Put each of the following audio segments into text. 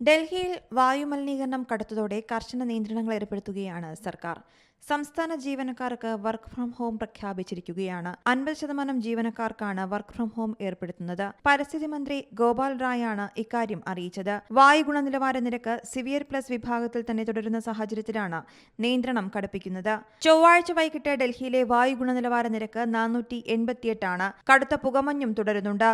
ഡൽഹിയിൽ വായുമലിനീകരണം കടുത്തതോടെ കർശന നിയന്ത്രണങ്ങൾ ഏർപ്പെടുത്തുകയാണ് സർക്കാർ. സംസ്ഥാന ജീവനക്കാർക്ക് വർക്ക് ഫ്രം ഹോം പ്രഖ്യാപിച്ചിരിക്കുകയാണ്. അൻപത് ശതമാനം ജീവനക്കാർക്കാണ് വർക്ക് ഫ്രം ഹോം ഏർപ്പെടുത്തുന്നത്. പരിസ്ഥിതി മന്ത്രി ഗോപാൽ റായാണ് ഇക്കാര്യം അറിയിച്ചത്. വായു ഗുണനിലവാര നിരക്ക് സിവിയർ പ്ലസ് വിഭാഗത്തിൽ തന്നെ തുടരുന്ന സാഹചര്യത്തിലാണ് നിയന്ത്രണം കടുപ്പിക്കുന്നത്. ചൊവ്വാഴ്ച വൈകിട്ട് ഡൽഹിയിലെ വായു ഗുണനിലവാര നിരക്ക് നാനൂറ്റി എൺപത്തിയെട്ടാണ് കടുത്ത പുകമഞ്ഞും തുടരുന്നുണ്ട്.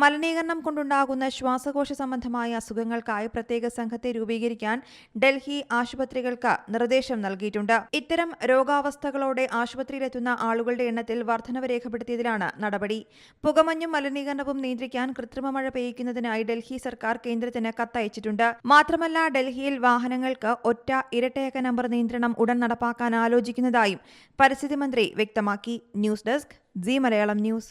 മലിനീകരണം കൊണ്ടുണ്ടാകുന്ന ശ്വാസകോശ സംബന്ധമായ അസുഖങ്ങൾക്കായി പ്രത്യേക സംഘത്തെ രൂപീകരിക്കാൻ ഡൽഹി ആശുപത്രികൾക്ക് നിർദ്ദേശം നൽകിയിട്ടുണ്ട്. ഇത്തരം രോഗാവസ്ഥകളോടെ ആശുപത്രിയിലെത്തുന്ന ആളുകളുടെ എണ്ണത്തിൽ വർധനവ് രേഖപ്പെടുത്തിയതിലാണ് നടപടി. പുകമഞ്ഞും മലിനീകരണവും നിയന്ത്രിക്കാൻ കൃത്രിമ മഴ പെയ്യിക്കുന്നതിനായി ഡൽഹി സർക്കാർ കേന്ദ്രത്തിന് കത്തയച്ചിട്ടുണ്ട്. മാത്രമല്ല ഡൽഹിയിൽ വാഹനങ്ങൾക്ക് ഒറ്റ ഇരട്ടയക്ക നമ്പർ നിയന്ത്രണം ഉടൻ നടപ്പാക്കാൻ ആലോചിക്കുന്നതായും പരിസ്ഥിതി മന്ത്രി വ്യക്തമാക്കി. News desk Zee Malayalam news.